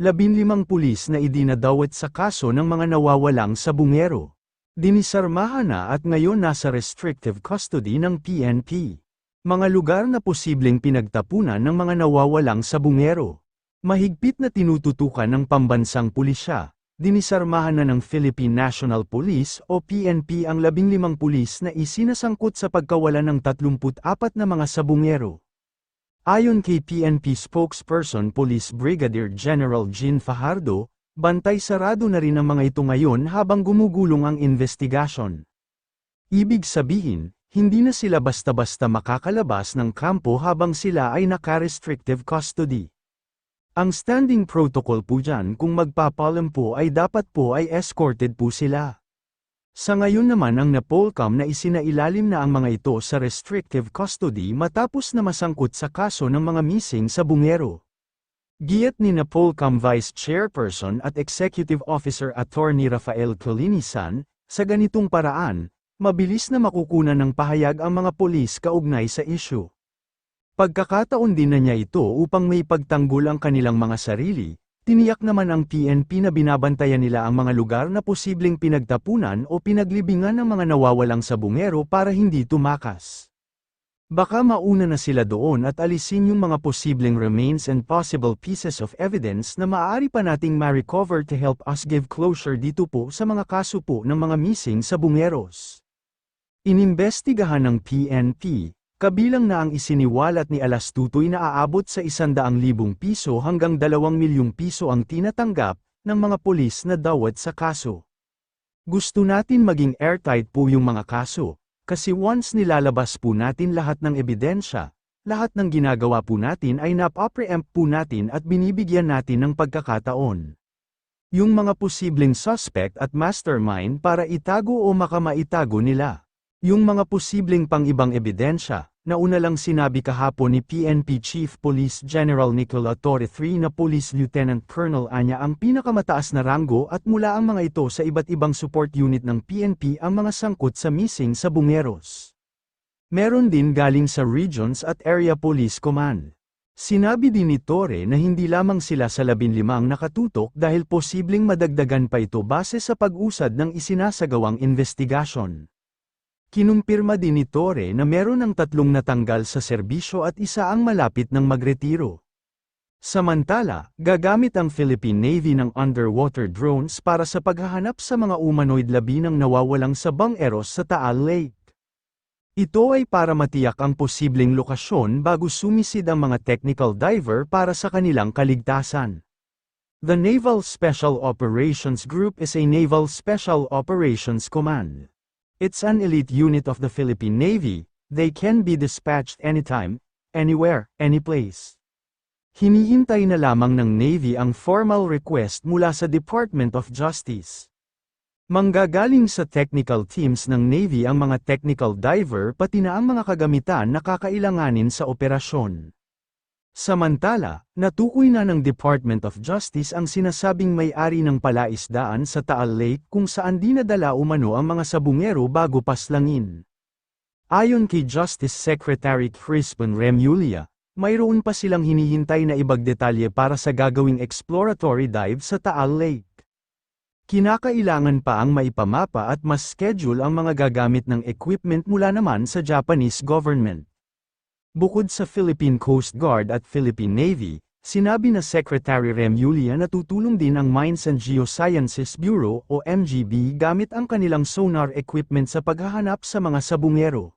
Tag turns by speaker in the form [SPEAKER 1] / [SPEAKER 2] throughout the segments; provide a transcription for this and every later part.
[SPEAKER 1] Labinlimang pulis na idinadawat sa kaso ng mga nawawalang sa bungero. Dinisarmahan na at ngayon nasa restrictive custody ng PNP. Mga lugar na posibleng pinagtapunan ng mga nawawalang sa bungero. Mahigpit na tinututukan ng pambansang pulisya. Dinisarmahan na ng Philippine National Police o PNP ang labinlimang pulis na isinasangkot sa pagkawalan ng 34 na mga sabungero. Ayon kay PNP spokesperson Police Brigadier General Jean Fajardo, bantay sarado na rin ang mga ito ngayon habang gumugulong ang investigasyon. Ibig sabihin, hindi na sila basta-basta makakalabas ng kampo habang sila ay naka-restrictive custody. Ang standing protocol po dyan kung magpapalam po ay dapat po ay escorted po sila. Sa ngayon naman ang Napolcom na isinailalim na ang mga ito sa restrictive custody matapos na masangkot sa kaso ng mga missing sa bungero. Giyat ni Napolcom Vice Chairperson at Executive Officer Attorney Rafael Colinisan, sa ganitong paraan, mabilis na makukunan ng pahayag ang mga polis kaugnay sa issue. Pagkakataon din na niya ito upang may pagtanggol ang kanilang mga sarili, Tiniyak naman ang PNP na binabantayan nila ang mga lugar na posibleng pinagtapunan o pinaglibingan ng mga nawawalang sa bungero para hindi tumakas. Baka mauna na sila doon at alisin yung mga posibleng remains and possible pieces of evidence na maaari pa nating ma-recover to help us give closure dito po sa mga kaso po ng mga missing sa bungeros. Inimbestigahan ng PNP, Kabilang na ang isiniwalat ni Alastutoy na aabot sa 100,000 piso hanggang 2 milyong piso ang tinatanggap ng mga polis na dawat sa kaso. Gusto natin maging airtight po yung mga kaso, kasi once nilalabas po natin lahat ng ebidensya, lahat ng ginagawa po natin ay nap-preempt po natin at binibigyan natin ng pagkakataon. Yung mga posibleng suspect at mastermind para itago o makamaitago nila. Yung mga posibleng pang-ibang ebidensya, Nauna lang sinabi kahapon ni PNP Chief Police General Nicola Torre III na Police Lieutenant Colonel Anya ang pinakamataas na ranggo at mula ang mga ito sa iba't ibang support unit ng PNP ang mga sangkot sa missing sa Bungeros. Meron din galing sa Regions at Area Police Command. Sinabi din ni Torre na hindi lamang sila sa labinlimang nakatutok dahil posibleng madagdagan pa ito base sa pag-usad ng isinasagawang investigasyon. Kinumpirma din ni Torre na meron ng tatlong natanggal sa serbisyo at isa ang malapit ng magretiro. Samantala, gagamit ang Philippine Navy ng underwater drones para sa paghahanap sa mga humanoid labi ng nawawalang sa Bangeros sa Taal Lake. Ito ay para matiyak ang posibleng lokasyon bago sumisid ang mga technical diver para sa kanilang kaligtasan. The Naval Special Operations Group is a Naval Special Operations Command. It's an elite unit of the Philippine Navy, they can be dispatched anytime, anywhere, anyplace. Hinihintay na lamang ng Navy ang formal request mula sa Department of Justice. Manggagaling sa technical teams ng Navy ang mga technical diver pati na ang mga kagamitan na kakailanganin sa operasyon. Samantala, natukoy na ng Department of Justice ang sinasabing may-ari ng palaisdaan sa Taal Lake kung saan dinadala umano ang mga sabungero bago paslangin. Ayon kay Justice Secretary Crispin Remulia, mayroon pa silang hinihintay na ibag detalye para sa gagawing exploratory dive sa Taal Lake. Kinakailangan pa ang maipamapa at mas schedule ang mga gagamit ng equipment mula naman sa Japanese government. Bukod sa Philippine Coast Guard at Philippine Navy, sinabi na Secretary Remulia na tutulong din ang Mines and Geosciences Bureau o MGB gamit ang kanilang sonar equipment sa paghahanap sa mga sabungero.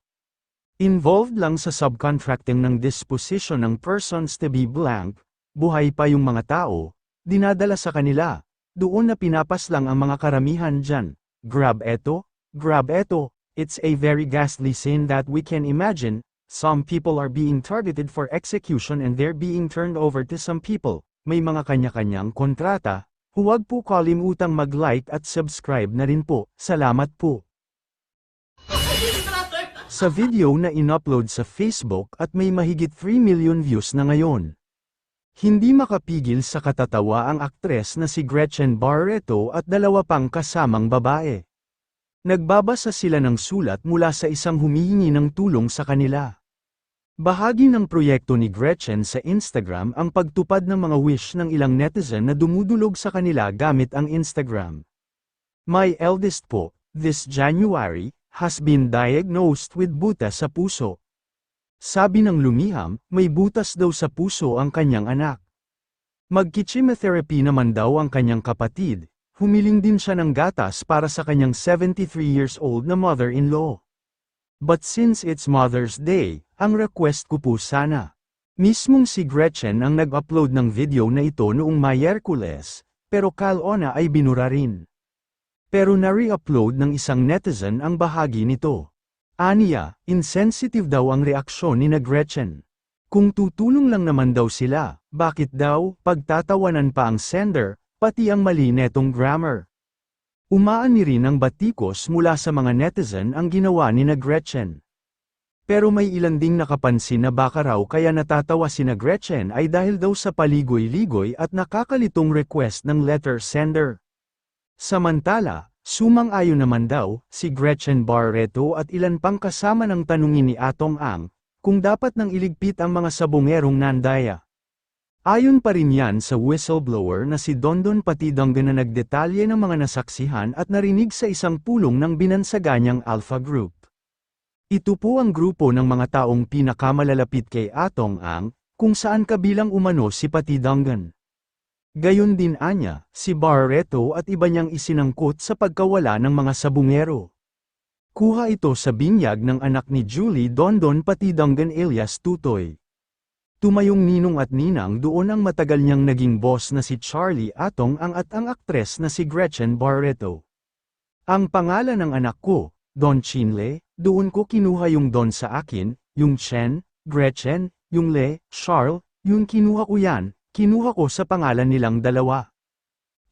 [SPEAKER 1] Involved lang sa subcontracting ng disposition ng persons to be blank, buhay pa yung mga tao, dinadala sa kanila, doon na pinapas lang ang mga karamihan dyan. Grab eto, grab eto, it's a very ghastly scene that we can imagine, Some people are being targeted for execution and they're being turned over to some people. May mga kanya-kanyang kontrata. Huwag po kalimutang mag-like at subscribe na rin po. Salamat po. Sa video na inupload sa Facebook at may mahigit 3 million views na ngayon. Hindi makapigil sa katatawa ang aktres na si Gretchen Barreto at dalawa pang kasamang babae. Nagbabasa sila ng sulat mula sa isang humihingi ng tulong sa kanila. Bahagi ng proyekto ni Gretchen sa Instagram ang pagtupad ng mga wish ng ilang netizen na dumudulog sa kanila gamit ang Instagram. My eldest po, this January, has been diagnosed with butas sa puso. Sabi ng lumiham, may butas daw sa puso ang kanyang anak. Magki-chemotherapy naman daw ang kanyang kapatid, humiling din siya ng gatas para sa kanyang 73 years old na mother-in-law. But since it's Mother's Day, ang request ko po sana. Mismong si Gretchen ang nag-upload ng video na ito noong Mayerkules, pero kalona ay binura rin. Pero na-re-upload ng isang netizen ang bahagi nito. Aniya, insensitive daw ang reaksyon ni na Gretchen. Kung tutulong lang naman daw sila, bakit daw, pagtatawanan pa ang sender, pati ang mali netong grammar. Umaani rin ang batikos mula sa mga netizen ang ginawa ni na Gretchen. Pero may ilan ding nakapansin na baka raw kaya natatawa si na Gretchen ay dahil daw sa paligoy-ligoy at nakakalitong request ng letter sender. Samantala, sumang-ayon naman daw, si Gretchen Barreto at ilan pang kasama ng tanungin ni Atong Ang, kung dapat nang iligpit ang mga sabongerong nandaya. Ayon pa rin yan sa whistleblower na si Dondon Patidanggan na nagdetalye ng mga nasaksihan at narinig sa isang pulong ng binansaganyang Alpha Group. Ito po ang grupo ng mga taong pinakamalalapit kay Atong Ang, kung saan kabilang umano si Patidanggan. Gayon din anya, si Barreto at iba niyang isinangkot sa pagkawala ng mga sabungero. Kuha ito sa binyag ng anak ni Julie Dondon Patidanggan alias Tutoy. Tumayong ninong at ninang doon ang matagal niyang naging boss na si Charlie Atong ang at ang aktres na si Gretchen Barreto. Ang pangalan ng anak ko, Don Chinle, doon ko kinuha yung Don sa akin, yung Chen, Gretchen, yung Le, Charles, yung kinuha ko yan, kinuha ko sa pangalan nilang dalawa.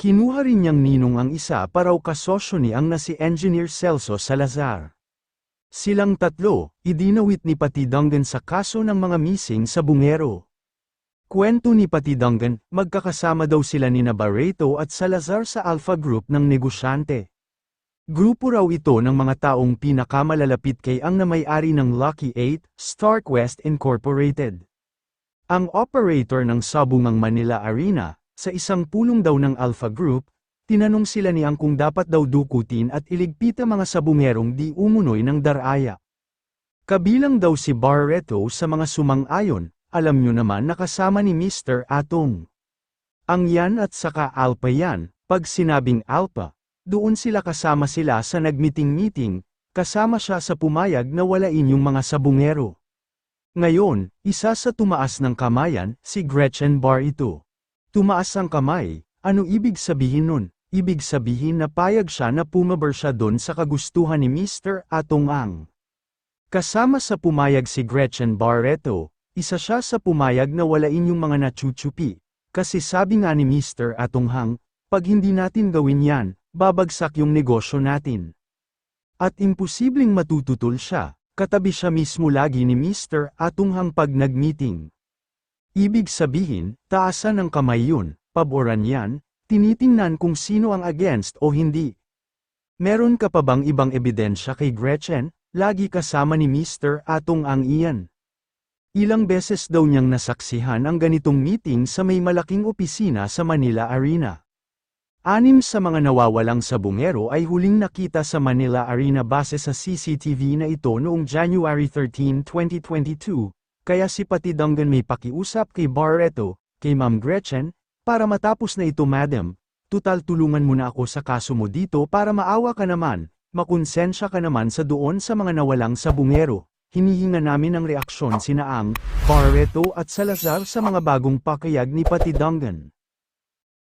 [SPEAKER 1] Kinuha rin niyang ninong ang isa para kasosyo ni ang na si Engineer Celso Salazar. Silang tatlo, idinawit ni Patidanggan sa kaso ng mga missing sa bungero. Kwento ni Patidanggan, magkakasama daw sila ni Barreto at Salazar sa Alpha Group ng negosyante. Grupo raw ito ng mga taong pinakamalalapit kay ang na may-ari ng Lucky 8, Stark West Incorporated. Ang operator ng sabungang Manila Arena, sa isang pulong daw ng Alpha Group, tinanong sila ni Ang kung dapat daw dukutin at iligpit ang mga sabungerong di umunoy ng daraya. Kabilang daw si Barreto sa mga sumang-ayon, alam nyo naman nakasama ni Mr. Atong. Ang yan at saka Alpa yan, pag sinabing Alpa, doon sila kasama sila sa nagmiting-meeting, kasama siya sa pumayag na walain yung mga sabungero. Ngayon, isa sa tumaas ng kamayan, si Gretchen Bar ito. Tumaas ang kamay, ano ibig sabihin nun? Ibig sabihin na payag siya na pumabar siya doon sa kagustuhan ni Mr. Atong Ang. Kasama sa pumayag si Gretchen Barreto, isa siya sa pumayag na walain yung mga nachuchupi. Kasi sabi nga ni Mr. Atong Hang, pag hindi natin gawin yan, babagsak yung negosyo natin. At imposibleng matututol siya, katabi siya mismo lagi ni Mr. Atong Hang pag nag-meeting. Ibig sabihin, taasan ng kamay yun, paboran yan, tinitingnan kung sino ang against o hindi. Meron ka pa bang ibang ebidensya kay Gretchen, lagi kasama ni Mr. Atong ang iyan? Ilang beses daw niyang nasaksihan ang ganitong meeting sa may malaking opisina sa Manila Arena. Anim sa mga nawawalang sabungero ay huling nakita sa Manila Arena base sa CCTV na ito noong January 13, 2022, kaya si Patidanggan may pakiusap kay Barreto, kay Ma'am Gretchen, para matapos na ito madam, tutal tulungan mo na ako sa kaso mo dito para maawa ka naman, makonsensya ka naman sa doon sa mga nawalang sabungero. Hinihinga namin ang reaksyon sina Ang, Barreto at Salazar sa mga bagong pakayag ni Patidanggan.